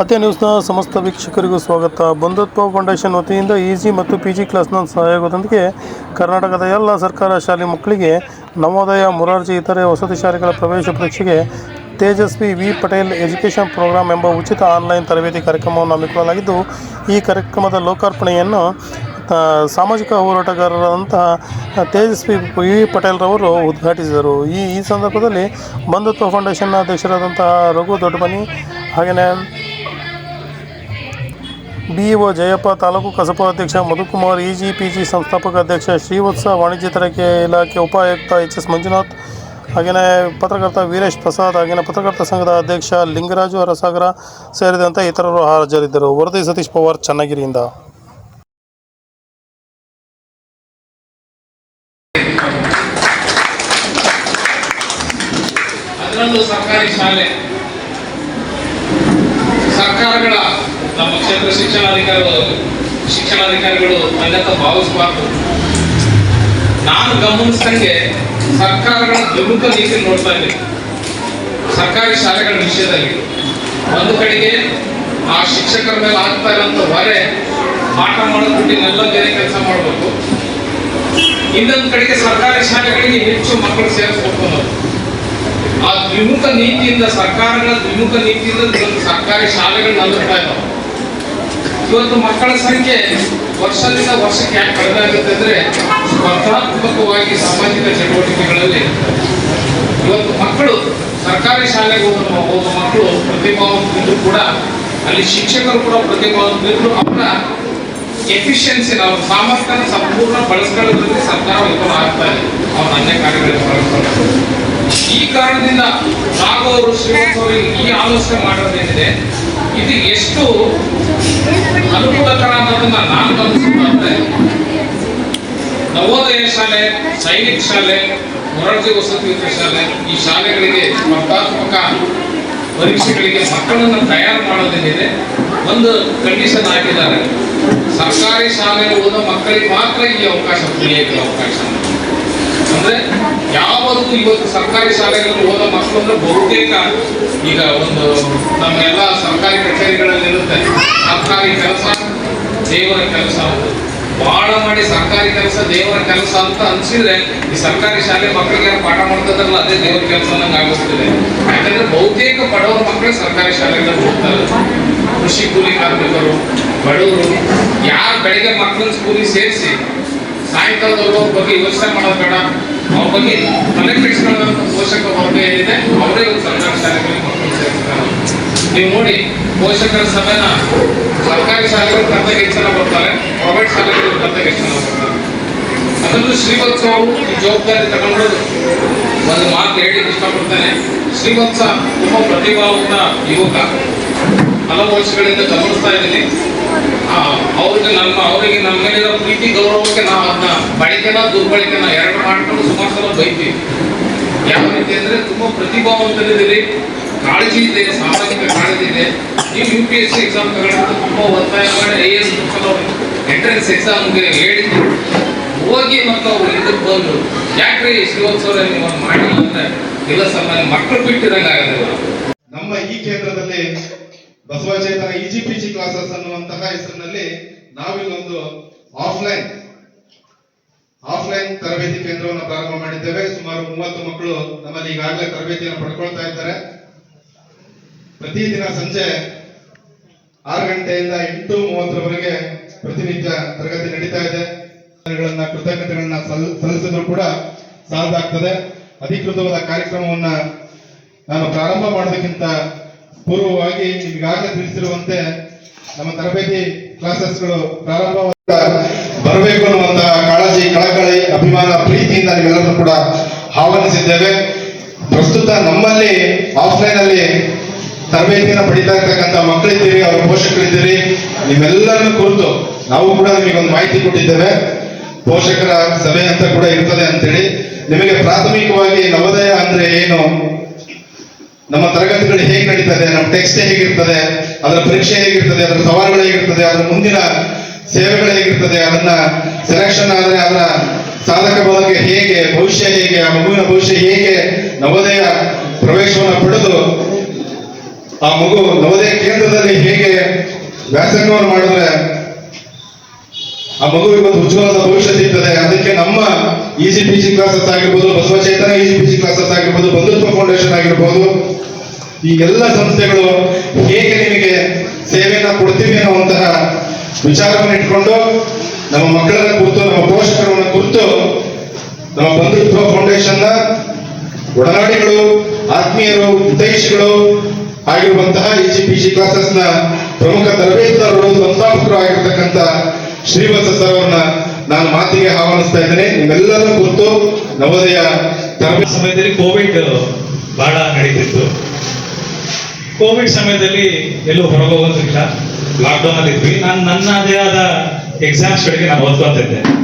ಅತ್ಯ ನ್ಯೂಸ್ನ ಸಮಸ್ತ ವೀಕ್ಷಕರಿಗೂ ಸ್ವಾಗತ. ಬಂಧುತ್ವ ಫೌಂಡೇಶನ್ ವತಿಯಿಂದ ಇಜಿ ಮತ್ತು ಪಿ ಜಿ ಕ್ಲಾಸ್ನ ಸಹಯೋಗದೊಂದಿಗೆ ಕರ್ನಾಟಕದ ಎಲ್ಲ ಸರ್ಕಾರ ಶಾಲೆ ಮಕ್ಕಳಿಗೆ ನವೋದಯ, ಮುರಾರ್ಜಿ ಇತರೆ ವಸತಿ ಶಾಲೆಗಳ ಪ್ರವೇಶ ಪರೀಕ್ಷೆಗೆ Tejasvi V Patel education programme ಎಂಬ ಉಚಿತ ಆನ್ಲೈನ್ ತರಬೇತಿ ಕಾರ್ಯಕ್ರಮವನ್ನು ಹಮ್ಮಿಕೊಳ್ಳಲಾಗಿದ್ದು, ಈ ಕಾರ್ಯಕ್ರಮದ ಲೋಕಾರ್ಪಣೆಯನ್ನು ಸಾಮಾಜಿಕ ಹೋರಾಟಗಾರರಾದಂತಹ ತೇಜಸ್ವಿ ವಿ ಪಟೇಲ್ರವರು ಉದ್ಘಾಟಿಸಿದರು. ಈ ಈ ಸಂದರ್ಭದಲ್ಲಿ ಬಂಧುತ್ವ ಫೌಂಡೇಶನ್ನ ಅಧ್ಯಕ್ಷರಾದಂತಹ ರಘು ದೊಡ್ಡಮನಿ ಹಾಗೆಯೇ ಬಿಇಒ ಜಯಪ್ಪ, ತಾಲೂಕು ಕಸಪ ಅಧ್ಯಕ್ಷ ಮಧುಕುಮಾರ್, ಇಜಿಪಿಜಿ ಸಂಸ್ಥಾಪಕ ಅಧ್ಯಕ್ಷ ಶ್ರೀವತ್ಸ, ವಾಣಿಜ್ಯ ತೆರಿಗೆ ಇಲಾಖೆ ಉಪಾಯುಕ್ತ ಎಚ್ ಎಸ್ ಮಂಜುನಾಥ್ ಹಾಗೆಯೇ ಪತ್ರಕರ್ತ ವೀರೇಶ್ ಪ್ರಸಾದ್ ಹಾಗೆಯೇ ಪತ್ರಕರ್ತ ಸಂಘದ ಅಧ್ಯಕ್ಷ ಲಿಂಗರಾಜು ಅರಸಾಗರ ಸೇರಿದಂತೆ ಇತರರು ಹಾಜರಿದ್ದರು. ವರದಿ ಸತೀಶ್ ಪವಾರ್, ಚನ್ನಗಿರಿಯಿಂದ. ಸರ್ಕಾರಿ ಶಾಲೆ, ಸರ್ಕಾರಗಳ ನಮ್ಮ ಕ್ಷೇತ್ರ ಶಿಕ್ಷಣಾಧಿಕಾರಿಗಳು ಶಿಕ್ಷಣಾಧಿಕಾರಿಗಳು ಅನ್ಯತ ಭಾವಿಸಬಾರ್ದು. ನಾನು ಗಮನಿಸಿದಂಗೆ ಸರ್ಕಾರಗಳ ದ್ವಿಮುಖ ನೀತಿ ನೋಡ್ತಾ ಇದ್ದೀನಿ. ಸರ್ಕಾರಿ ಶಾಲೆಗಳ ವಿಷಯದಲ್ಲಿ. ಒಂದು ಕಡೆಗೆ ಆ ಶಿಕ್ಷಕರ ಮೇಲೆ ಆಗ್ತಾ ಇರೋಂಥ ಹೊರೆ ಪಾಠ ಮಾಡೋದು ಬಿಟ್ಟಿನೆಲ್ಲ ಬೇರೆ ಕೆಲಸ ಮಾಡಬೇಕು. ಇನ್ನೊಂದು ಕಡೆಗೆ ಸರ್ಕಾರಿ ಶಾಲೆಗಳಿಗೆ ಹೆಚ್ಚು ಮಕ್ಕಳು ಸೇರಿಸ್ಬೇಕು ಅನ್ನೋದು. ಆ ದ್ವಿಮುಖ ನೀತಿಯಿಂದ ಸರ್ಕಾರಗಳ ದ್ವಿಮುಖ ನೀತಿಯಿಂದ ಸರ್ಕಾರಿ ಶಾಲೆಗಳು ನಲ್ಲುತ್ತಾ ಇದ್ದಾವೆ ಇವತ್ತು ಮಕ್ಕಳ ಸಂಖ್ಯೆ ವರ್ಷದಿಂದ ವರ್ಷಕ್ಕೆ ಯಾಕೆ ಕಡಿಮೆ ಆಗುತ್ತೆ ಅಂದ್ರೆ ಸ್ಪರ್ಧಾತ್ಮಕವಾಗಿ ಸಾಮಾಜಿಕ ಚಟುವಟಿಕೆಗಳಲ್ಲಿ ಇವತ್ತು ಮಕ್ಕಳು ಸರ್ಕಾರಿ ಶಾಲೆಗೆ ಹೋದ ಮಕ್ಕಳು ಪ್ರತಿಭಾವಂತರಿದ್ರು ಕೂಡ, ಅಲ್ಲಿ ಶಿಕ್ಷಕರು ಕೂಡ ಪ್ರತಿಭಾವಂತರಿದ್ರು ಅವರ ಎಫಿಷಿಯನ್ಸಿ ನಾವು ಸಾಮರ್ಥ್ಯನ ಸಂಪೂರ್ಣ ಬಳಸ್ಕೊಳ್ಳೋದ್ರಲ್ಲಿ ಸರ್ಕಾರ ವಿಫಲ ಆಗ್ತಾ ಇದೆ. ಅವ್ರ ಅನ್ಯ ಬಳಸ್ಕೊಳ್ಳೋದು ಈ ಕಾರಣದಿಂದ ಶ್ರೀಮಂತ್ ಅವರಿಗೆ ಈ ಆಲೋಚನೆ ಮಾಡೋದೇನಿದೆ ಇದು ಎಷ್ಟು ಅನುಕೂಲಕರ ಅನ್ನೋದನ್ನ ನಾನು ಗಮನಿಸಿದ್ರೆ ನವೋದಯ ಶಾಲೆ, ಸೈನಿಕ ಶಾಲೆ ಮೊರಾರ್ಜಿ ವಸತಿ ಶಾಲೆ, ಈ ಶಾಲೆಗಳಿಗೆ ಸ್ಪರ್ಧಾತ್ಮಕ ಪರೀಕ್ಷೆಗಳಿಗೆ ಮಕ್ಕಳನ್ನು ತಯಾರು ಮಾಡೋದೇನಿದೆ ಒಂದು ಕಂಡೀಷನ್ ಹಾಕಿದ್ದಾರೆ. ಸರ್ಕಾರಿ ಶಾಲೆಗೆ ಓದೋ ಮಕ್ಕಳಿಗೆ ಮಾತ್ರ ಈ ಅವಕಾಶ ಪಡೆಯಕ್ಕೆ ಅವಕಾಶ ಅಂದ್ರೆ ಯಾವತ್ತು ಇವತ್ತು ಸರ್ಕಾರಿ ಶಾಲೆಗಳಲ್ಲಿ ಹೋದ ಮಕ್ಕಳು ಬಹುತೇಕ ಈಗ ಒಂದು ನಮ್ಮೆಲ್ಲ ಸರ್ಕಾರಿ ಕಚೇರಿಗಳಲ್ಲಿ ಇರುತ್ತೆ. ಸರ್ಕಾರಿ ಕೆಲಸ, ದೇವರ ಕೆಲಸ ಬಹಳ ಮಾಡಿ ಸರ್ಕಾರಿ ಕೆಲಸ, ದೇವರ ಕೆಲಸ ಅಂತ ಅನ್ಸಿದ್ರೆ ಈ ಸರ್ಕಾರಿ ಶಾಲೆ ಮಕ್ಕಳಿಗೆ ಪಾಠ ಮಾಡ್ತದಲ್ಲ ಅದೇ ದೇವರ ಕೆಲಸ ನಂಗೆ ಆಗಿಸ್ತದೆ ಯಾಕಂದ್ರೆ ಬಹುತೇಕ ಬಡವರ ಮಕ್ಕಳು ಸರ್ಕಾರಿ ಶಾಲೆಗಳಲ್ಲಿ ಹೋಗ್ತಾರೆ ಕೃಷಿ ಕೂಲಿ ಕಾರ್ಮಿಕರು, ಬಡವರು, ಯಾರು ಬೆಳಿಗ್ಗೆ ಮಕ್ಕಳನ್ನ ಸ್ಕೂಲಿಗೆ ಸೇರಿಸಿ ಸಾಯಂಕಾಲದವ್ರ ಬಗ್ಗೆ ಯೋಚನೆ ಮಾಡೋದು ಬೇಡ. ಅವ್ರ ಬಗ್ಗೆ ತಲೆ ಪೋಷಕ ವರ್ಗ ಏನಿದೆ ಅವರೇ ಒಂದು ಸರ್ಕಾರಿ ಶಾಲೆಗಳಿಗೆ ಮಕ್ಕಳು ನೀವು ನೋಡಿ, ಪೋಷಕರ ಸಮಯನ ಸರ್ಕಾರಿ ಶಾಲೆಗಳು ಕರ್ನಾಟಕ ಎಷ್ಟು ಜನ ಬರ್ತಾರೆ ಪ್ರೈವೇಟ್ ಶಾಲೆಗಳು ಕರ್ತವ್ಯ ಎಷ್ಟು ಜನ ಬರ್ತಾರೆ ಅದರಲ್ಲೂ ಶ್ರೀವತ್ಸ ಅವರು ಜವಾಬ್ದಾರಿ ತಗೊಂಡು ಒಂದು ಮಾತು ಹೇಳಿ ಇಷ್ಟಪಡ್ತೇನೆ. ಶ್ರೀವತ್ಸ ತುಂಬ ಪ್ರತಿಭಾವಂತ ಯುವಕ. ಹಲವು ವರ್ಷಗಳಿಂದ ಗಮನಿಸ್ತಾ ಇದ್ದೀನಿ. ಅವ್ರಿಗೆ ನಮ್ಮ ಅವರಿಗೆ ನಮ್ಮ ಮೇಲಿರೋ ಪ್ರೀತಿ, ಗೌರವಕ್ಕೆ ನಾವು ಅದನ್ನ ಬಳಕೆನ ದುರ್ಬಳಕೆನ ಎರಡು ಮಾಡ್ಕೊಂಡು ಸುಮಾರು ಸಲ ಬೈತೀವಿ. ಯಾವ ರೀತಿ ಅಂದ್ರೆ ತುಂಬಾ ಪ್ರತಿಭಾವಂತರಿದ್ದೀರಿ ಕಾಳಜಿ ಇದೆ ಸಾಮಾಜಿಕ ಕಾಳಜಿ ಇದೆ ನೀವು U P S C exam ತಗೊಂಡು ತುಂಬಾ ಒತ್ತಾಯ ಮಾಡಿ ಐ ಎಸ್ ಎಂಟ್ರೆನ್ಸ್ ಎಕ್ಸಾಮ್ಗೆ ಹೇಳಿದ್ರು ಹೋಗಿ ಮತ್ತು ಅವ್ರು ಇದಕ್ಕೆ ಬಂದ್ರು. ಯಾಕ್ರಿ ಶ್ರೀವತ್ಸವ್ರೆ ನೀವು ಮಾಡಿಲ್ಲ ಅಂದ್ರೆ? ಇಲ್ಲ ಸರ್, ನನಗೆ ಮಕ್ಕಳು ಬಿಟ್ಟಿರಂಗೆ ಆಗಲ್ಲ ನಮ್ಮ ಈ ಕೇಂದ್ರದಲ್ಲಿ ಬಸವಚೇತನ ಇಜಿ ಪಿಜಿ ಕ್ಲಾಸಸ್ ಅನ್ನುವಂತಹ ಹೆಸರಿನಲ್ಲಿ ನಾವಿಲ್ಲೊಂದು ಆಫ್ಲೈನ್ ಆಫ್ಲೈನ್ ತರಬೇತಿ ಕೇಂದ್ರವನ್ನು ಪ್ರಾರಂಭ ಮಾಡಿದ್ದೇವೆ. ಸುಮಾರು ಮೂವತ್ತು ಮಕ್ಕಳು ನಮ್ಮಲ್ಲಿ ಈಗಾಗಲೇ ತರಬೇತಿಯನ್ನು ಪಡ್ಕೊಳ್ತಾ ಇದ್ದಾರೆ. ಪ್ರತಿದಿನ ಸಂಜೆ ಆರು ಗಂಟೆಯಿಂದ ಎಂಟು ಮೂವತ್ತರವರೆಗೆ ಪ್ರತಿನಿತ್ಯ ತರಗತಿ ನಡೀತಾ ಇದೆ. ಗಳನ್ನ ಕೃತಜ್ಞತೆಗಳನ್ನ ಸಲ್- ಸಲ್ಲಿಸಿದ್ರು ಕೂಡ ಆಗ್ತದೆ ಅಧಿಕೃತವಾದ ಕಾರ್ಯಕ್ರಮವನ್ನ ನಾನು ಪ್ರಾರಂಭ ಮಾಡೋದಕ್ಕಿಂತ ಪೂರ್ವವಾಗಿ ಈಗಾಗಲೇ ತಿಳಿಸಿರುವಂತೆ ನಮ್ಮ ತರಬೇತಿ ಕ್ಲಾಸಸ್ಗಳು ಪ್ರಾರಂಭ ಬರಬೇಕು ಅನ್ನುವಂತಹ ಕಾಳಜಿ, ಕಳಕಳಿ, ಅಭಿಮಾನ, ಪ್ರೀತಿಯಿಂದ ನೀವೆಲ್ಲರೂ ಕೂಡ ಆಹ್ವಾನಿಸಿದ್ದೇವೆ. ಪ್ರಸ್ತುತ ನಮ್ಮಲ್ಲಿ ಆಫ್ಲೈನ್ ಅಲ್ಲಿ ತರಬೇತಿಯನ್ನು ಪಡಿತಾ ಇರ್ತಕ್ಕಂಥ ಮಕ್ಕಳಿದ್ದೀರಿ, ಅವ್ರ ಪೋಷಕರಿದ್ದೀರಿ ನಿಮ್ಮೆಲ್ಲರನ್ನು ಕುರಿತು ನಾವು ಕೂಡ ನಿಮಗೆ ಒಂದು ಮಾಹಿತಿ ಕೊಟ್ಟಿದ್ದೇವೆ. ಪೋಷಕರ ಸಭೆ ಅಂತ ಕೂಡ ಇರ್ತದೆ ಅಂತೇಳಿ. ನಿಮಗೆ ಪ್ರಾಥಮಿಕವಾಗಿ ನವೋದಯ ಅಂದ್ರೆ ಏನು? ನಮ್ಮ ತರಗತಿಗಳು ಹೇಗೆ ನಡೀತದೆ, ನಮ್ಮ ಟೆಕ್ಸ್ಟ್ ಹೇಗಿರ್ತದೆ, ಅದರ ಪರೀಕ್ಷೆ ಹೇಗಿರ್ತದೆ, ಅದರ ಸವಾಲುಗಳು ಹೇಗಿರ್ತದೆ, ಅದರ ಮುಂದಿನ ಸೇವೆಗಳು ಹೇಗಿರ್ತದೆ, ಅದನ್ನ ಸೆಲೆಕ್ಷನ್ ಆದರೆ ಅದರ ಸಾಧಕ ಬಾಧಕ ಹೇಗೆ, ಭವಿಷ್ಯ ಹೇಗೆ, ಆ ಮಗುವಿನ ಭವಿಷ್ಯ ಹೇಗೆ ನವೋದಯ ಪ್ರವೇಶವನ್ನು ಪಡೆದು ಆ ಮಗು ನವೋದಯ ಕೇಂದ್ರದಲ್ಲಿ ಹೇಗೆ ವ್ಯಾಸಂಗವನ್ನು ಮಾಡಿದ್ರೆ ಆ ಮಗುವಿಗೆ ಒಂದು ಉಜ್ವಲದ ಭವಿಷ್ಯ ಇರ್ತದೆ ಅದಕ್ಕೆ ನಮ್ಮ ಇಸಿ ಪಿ ಸಿ ಕ್ಲಾಸಸ್ ಆಗಿರ್ಬೋದು Basavachetana EC P C classes ಆಗಿರ್ಬೋದು, ಬಂಧುತ್ವ ಫೌಂಡೇಶನ್ ಆಗಿರ್ಬೋದು, ಈ ಎಲ್ಲ ಸಂಸ್ಥೆಗಳು ಹೇಗೆ ನಿಮಗೆ ಸೇವೆಯನ್ನ ಕೊಡ್ತೀವಿ ಅನ್ನುವಂತಹ ವಿಚಾರವನ್ನು ಇಟ್ಕೊಂಡು ನಮ್ಮ ಮಕ್ಕಳನ್ನ ಕುರಿತು ನಮ್ಮ ಪೋಷಕರನ್ನ ಕುರಿತು ನಮ್ಮ ಬಂಧುತ್ವ ಫೌಂಡೇಶನ್ನ ಒಡನಾಡಿಗಳು, ಆತ್ಮೀಯರು, ಹಿತೈಷಿಗಳು ಆಗಿರುವಂತಹ ಇ ಜಿ ಪಿ ಜಿ ಕ್ಲಾಸಸ್ನ ಪ್ರಮುಖ ತರಬೇತುದಾರರು, ಸಂಸ್ಥಾಪಕರು ಆಗಿರ್ತಕ್ಕಂಥ ಶ್ರೀವತ್ಸ ಸರ್ ಅವ್ರನ್ನ ನಾನು ಮಾತಿಗೆ ಆಹ್ವಾನಿಸ್ತಾ ಇದ್ದೇನೆ. ನಿಮ್ಮೆಲ್ಲರೂ ಕುರಿತು ನವೋದಯ ತರಬೇತಿ ಸಮಯದಲ್ಲಿ ಕೋವಿಡ್ ಬಹಳ ನಡೀತಿತ್ತು. ಕೋವಿಡ್ ಸಮಯದಲ್ಲಿ ಎಲ್ಲೂ ಹೊರಗೆ ಹೋಗೋದಿಲ್ಲ. ಲಾಕ್ಡೌನ್ ಅಲ್ಲಿ ಇದ್ವಿ. ನಾನು ನನ್ನದೇ ಆದ ಎಕ್ಸಾಮ್ಸ್ ಗಳಿಗೆ ನಾನು ಓದ್ಕೊತಿದ್ದೆ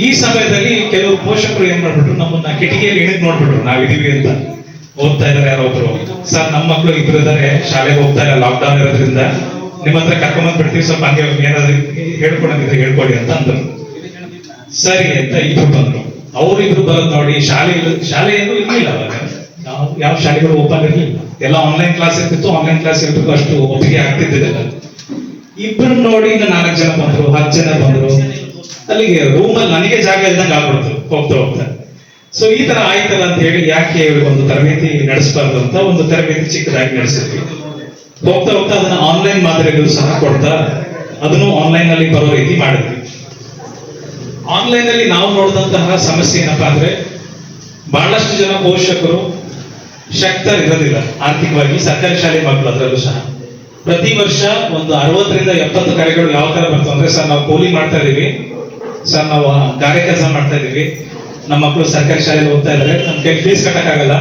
ಈ ಸಮಯದಲ್ಲಿ ಕೆಲವು ಪೋಷಕರು ಏನ್ ಮಾಡ್ಬಿಟ್ರು? ನಮ್ಮನ್ನ ಕಿಟಕಿಯಲ್ಲಿ ಇಳಿದ್ ನೋಡ್ಬಿಟ್ರು. ನಾವಿದೀವಿ ಅಂತ. ಓದ್ತಾ ಇದಾರೆ ಯಾರೋ ಒಬ್ರು. ಸರ್ ನಮ್ಮ ಮಕ್ಕಳು ಇಬ್ರು ಇದಾರೆ. ಶಾಲೆಗೆ ಹೋಗ್ತಾ ಇಲ್ಲ. ಲಾಕ್ಡೌನ್ ಇರೋದ್ರಿಂದ ನಿಮ್ಮ ಹತ್ರ ಕರ್ಕೊಂಡ್ ಬಿಡ್ತೀವಿ, ಸ್ವಲ್ಪ ಹಂಗೆ ಏನಾದ್ರು ಹೇಳ್ಕೊಡಂಗಿದ್ರೆ ಹೇಳ್ಕೊಡಿ ಅಂತ ಅಂದ್ರು. ಸರಿ ಅಂತ ಇಬ್ರು ಬಂದ್ರು. ಅವ್ರು ಇಬ್ರು ಬರೋದ್ ನೋಡಿ, ಶಾಲೆ ಶಾಲೆ ಏನು ಇರ್ಲಿಲ್ಲ ಅವಾಗ. ಯಾವ ಯಾವ ಶಾಲೆಗಳು ಓಪನ್ ಇರಲಿಲ್ಲ. ಎಲ್ಲ ಆನ್ಲೈನ್ ಕ್ಲಾಸ್ ಇರ್ತಿತ್ತು ಆನ್ಲೈನ್ ಕ್ಲಾಸ್ ಇರ್ಬೇಕು ಅಷ್ಟು ಒಪ್ಪಿಗೆ ಆಗ್ತಿದ್ದಿಲ್ಲ ಇಬ್ರು ನೋಡಿ ನಾಲ್ಕು ಜನ ಬಂದ್ರು, ಹತ್ತು ಜನ ಬಂದ್ರು. ಅಲ್ಲಿಗೆ ರೂಮಲ್ಲಿ ನನಗೆ ಜಾಗ ಇಲ್ದಂಗೆ ಆಗ್ಬಿಡ್ತು, ಹೋಗ್ತಾ ಹೋಗ್ತಾ. ಸೊ ಈ ತರ ಆಯ್ತಲ್ಲ ಅಂತ ಹೇಳಿ ಯಾಕೆ ಒಂದು ತರಬೇತಿ ನಡೆಸಬಾರ್ದು ಅಂತ ಒಂದು ತರಬೇತಿ ಚಿಕ್ಕದಾಗಿ ನಡೆಸಿದ್ವಿ. ಹೋಗ್ತಾ ಹೋಗ್ತಾ ಅದನ್ನ ಆನ್ಲೈನ್ ಮಾದರಿಗಳು ಸಹ ಕೊಡ್ತಾ ಅದನ್ನು ಆನ್ಲೈನ್ ಅಲ್ಲಿ ಬರೋ ರೀತಿ ಮಾಡಿದ್ವಿ. ಆನ್ಲೈನ್ ಅಲ್ಲಿ ನಾವು ನೋಡಿದಂತಹ ಸಮಸ್ಯೆ ಏನಪ್ಪಾ ಅಂದ್ರೆ ಬಹಳಷ್ಟು ಜನ ಪೋಷಕರು ಶಕ್ತರಿರೋದಿಲ್ಲ ಆರ್ಥಿಕವಾಗಿ ಸರ್ಕಾರಿ ಶಾಲೆ ಮಕ್ಕಳು ಅದರಲ್ಲೂ ಸಹ. ಪ್ರತಿ ವರ್ಷ ಒಂದು ಅರವತ್ತರಿಂದ ಎಪ್ಪತ್ತು ಕರೆಗಳು ಯಾವ ತರ ಬರ್ತವೆ ಅಂದ್ರೆ ಸರ್ ನಾವು ಕೂಲಿ ಮಾಡ್ತಾ ಇದೀವಿ ಸರ್ ನಾವು ಗಾರೆ ಕೆಲಸ ಮಾಡ್ತಾ ಇದೀವಿ ನಮ್ಮ ಮಕ್ಕಳು ಸರ್ಕಾರಿ ಶಾಲೆಗೆ ಹೋಗ್ತಾ ಇದ್ದಾರೆ. ನಮ್ ಕೈ ಫೀಸ್ ಕಟ್ಟಕ್ಕಾಗಲ್ಲ.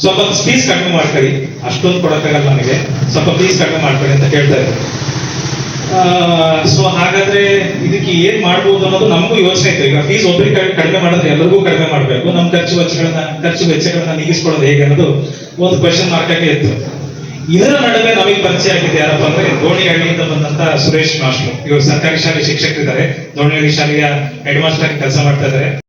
ಸ್ವಲ್ಪ ಫೀಸ್ ಕಡಿಮೆ ಮಾಡ್ಕೊಳ್ಳಿ. ಅಷ್ಟೊಂದು ಕೊಡಕ್ಕಾಗಲ್ಲ ನನಗೆ. ಸ್ವಲ್ಪ ಫೀಸ್ ಕಡಿಮೆ ಮಾಡ್ಕೊಳ್ಳಿ ಅಂತ ಕೇಳ್ತಾ ಇದ್ದಾರೆ ಸೊ ಹಾಗಾದ್ರೆ ಇದಕ್ಕೆ ಏನ್ ಮಾಡ್ಬೋದು ಅನ್ನೋದು ನಮಗೂ ಯೋಚನೆ ಇತ್ತು. ಈಗ ಫೀಸ್ ಒಬ್ಬರಿಗೆ ಕಡಿ- ಕಡಿಮೆ ಮಾಡಿದ್ರೆ ಎಲ್ಲರಿಗೂ ಕಡಿಮೆ ಮಾಡಬೇಕು. ನಮ್ಮ ಖರ್ಚು ವೆಚ್ಚಗಳನ್ನ ಖರ್ಚು ವೆಚ್ಚಗಳನ್ನ ನೀಗಿಸ್ಕೊಳ್ಳೋದು ಹೇಗೆ ಅನ್ನೋದು ಒಂದು ಕ್ವಶನ್ ಮಾರ್ಕ್ ಆಗಿ ಇತ್ತು. ಇದರ ನಡುವೆ ನಮಗೆ ಪರಿಚಯ ಆಗಿದೆ ಯಾರಪ್ಪ ಅಂದ್ರೆ ದೋಣಿಹಳ್ಳಿಯಿಂದ ಬಂದಂತ ಸುರೇಶ್ ಮಾಸ್ಟರ್. ಇವರು ಸರ್ಕಾರಿ ಶಾಲೆ ಶಿಕ್ಷಕರಿದ್ದಾರೆ. ದೋಣಿಹಳ್ಳಿ ಶಾಲೆಯ ಹೆಡ್ ಮಾಸ್ಟರ್ ಕೆಲಸ ಮಾಡ್ತಾ ಇದ್ದಾರೆ.